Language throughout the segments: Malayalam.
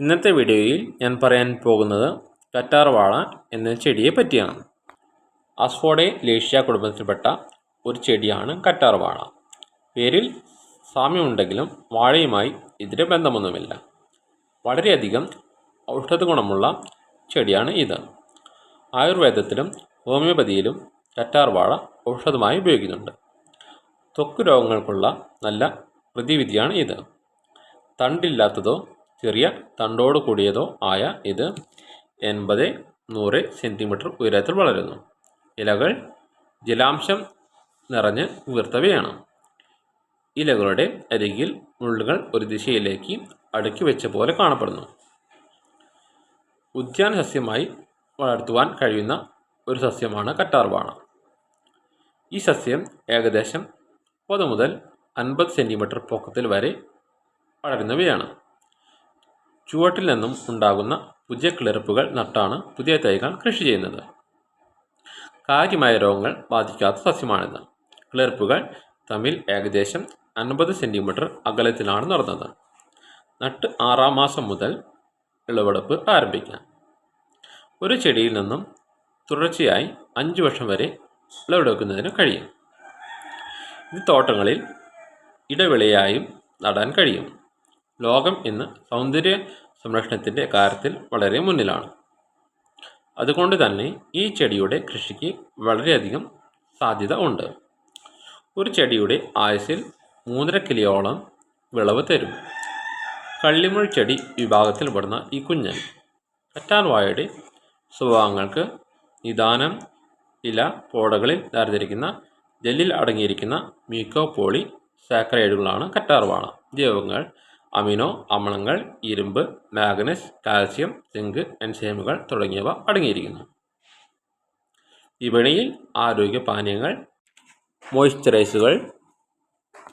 ഇന്നത്തെ വീഡിയോയിൽ ഞാൻ പറയാൻ പോകുന്നത് കറ്റാർവാഴ എന്ന ചെടിയെ പറ്റിയാണ്. അസ്ഫോഡെ ലേഷ്യ കുടുംബത്തിൽപ്പെട്ട ഒരു ചെടിയാണ് കറ്റാർവാള. പേരിൽ സാമ്യമുണ്ടെങ്കിലും വാഴയുമായി ഇതിന് ബന്ധമൊന്നുമില്ല. വളരെയധികം ഔഷധ ഗുണമുള്ള ചെടിയാണ് ഇത്. ആയുർവേദത്തിലും ഹോമിയോപ്പതിയിലും കറ്റാർവാഴ ഔഷധമായി ഉപയോഗിക്കുന്നുണ്ട്. ത്വക്ക് രോഗങ്ങൾക്കുള്ള നല്ല പ്രതിവിധിയാണ് ഇത്. തണ്ടില്ലാത്തതോ ചെറിയ തണ്ടോട് കൂടിയതോ ആയ ഇത് എൺപത് നൂറ് സെന്റിമീറ്റർ ഉയരത്തിൽ വളരുന്നു. ഇലകൾ ജലാംശം നിറഞ്ഞ് വീർത്തവയാണ്. ഇലകളുടെ അരികിൽ മുള്ളുകൾ ഒരു ദിശയിലേക്ക് അടുക്കി വെച്ച പോലെ കാണപ്പെടുന്നു. ഉദ്യാന സസ്യമായി വളർത്തുവാൻ കഴിയുന്ന ഒരു സസ്യമാണ് കറ്റാർവാണ. ഈ സസ്യം ഏകദേശം മുപ്പത് മുതൽ അൻപത് സെന്റിമീറ്റർ പൊക്കത്തിൽ വരെ വളരുന്നവയാണ്. ചുവട്ടിൽ നിന്നും ഉണ്ടാകുന്ന പുതിയ കിളിർപ്പുകൾ നട്ടാണ് പുതിയ തൈകൾ കൃഷി ചെയ്യുന്നത്. കാര്യമായ രോഗങ്ങൾ ബാധിക്കാത്ത സസ്യമാണിത്. കിളിർപ്പുകൾ തമ്മിൽ ഏകദേശം അൻപത് സെന്റിമീറ്റർ അകലത്തിലാണ് നടന്നത്. നട്ട് ആറാം മാസം മുതൽ വിളവെടുപ്പ് ആരംഭിക്കാം. ഒരു ചെടിയിൽ നിന്നും തുടർച്ചയായി അഞ്ച് വർഷം വരെ വിളവെടുക്കുന്നതിന് കഴിയും. ഇത് തോട്ടങ്ങളിൽ ഇടവിളയായും നടാൻ കഴിയും. ലോകം ഇന്ന് സൗന്ദര്യ സംരക്ഷണത്തിന്റെ കാര്യത്തിൽ വളരെ മുന്നിലാണ്. അതുകൊണ്ട് തന്നെ ഈ ചെടിയുടെ കൃഷിക്ക് വളരെയധികം സാധ്യത ഉണ്ട്. ഒരു ചെടിയുടെ ആയുസിൽ മൂന്നര കിലോയോളം വിളവ് തരും. കള്ളിമുൾ ചെടി വിഭാഗത്തിൽ പെടുന്ന ഈ കുഞ്ഞൻ കറ്റാർവാഴയുടെ സ്വഭാവങ്ങൾക്ക് നിദാനം ഇല പോടകളിൽ നിറഞ്ഞിരിക്കുന്ന ജെല്ലിൽ അടങ്ങിയിരിക്കുന്ന മീക്കോപോളി സാക്രൈഡുകളാണ് കറ്റാർവാഴ ജൈവങ്ങൾ അമിനോ അമ്ലങ്ങൾ ഇരുമ്പ് മാഗ്നസ് കാൽസ്യം സിങ്ക് എൻസൈമുകൾ തുടങ്ങിയവ അടങ്ങിയിരിക്കുന്നു. വിപണിയിൽ ആരോഗ്യ പാനീയങ്ങൾ മോയ്സ്ചറൈസുകൾ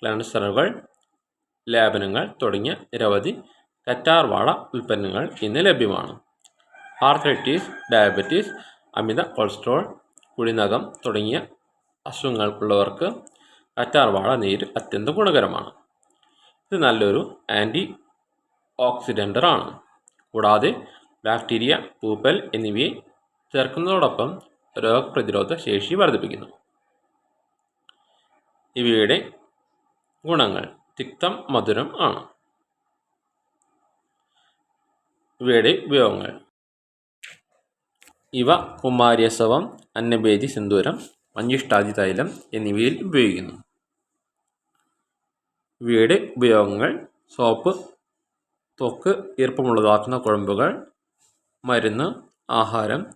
ക്ലൻസറുകൾ ലേപനങ്ങൾ തുടങ്ങിയ നിരവധി കറ്റാർവാള ഉൽപ്പന്നങ്ങൾ ഇന്ന് ലഭ്യമാണ്. ആർത്രൈറ്റിസ് ഡയബറ്റീസ് അമിത കൊളസ്ട്രോൾ കുഴിനകം തുടങ്ങിയ അസുഖങ്ങൾക്കുള്ളവർക്ക് കറ്റാർവാള നീര് അത്യന്തം ഗുണകരമാണ്. ഇത് നല്ലൊരു ആന്റി ഓക്സിഡന്റാണ് കൂടാതെ ബാക്ടീരിയ പൂപ്പൽ എന്നിവയെ ചേർക്കുന്നതോടൊപ്പം രോഗപ്രതിരോധ ശേഷി വർദ്ധിപ്പിക്കുന്നു. ഇവയുടെ ഗുണങ്ങൾ തിക്തം മധുരം ആണ്. ഇവയുടെ ഉപയോഗങ്ങൾ. ഇവ കുമാര്യസവം അന്നഭേദി സിന്ദൂരം മഞ്ഞിഷ്ടാദി തൈലം എന്നിവയിൽ ഉപയോഗിക്കുന്നു. ഇവയുടെ ഉപയോഗങ്ങൾ സോപ്പ് ത്വക്ക് ഈർപ്പമുള്ളതാക്കുന്ന കുഴമ്പുകൾ മരുന്ന് ആഹാരം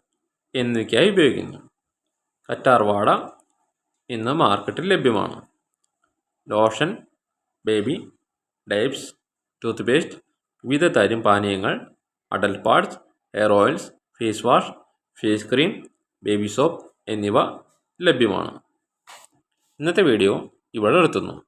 എന്നിവയ്ക്കായി ഉപയോഗിക്കുന്നു. കറ്റാർവാഴ ഇന്ന് മാർക്കറ്റിൽ ലഭ്യമാണ്. Lotion baby diapers toothpaste വിവിധ തരം പാനീയങ്ങൾ adult pads hair oils face wash face cream baby soap എന്നിവ ലഭ്യമാണ്. ഇന്നത്തെ വീഡിയോ ഇവിടെ നിർത്തുന്നു.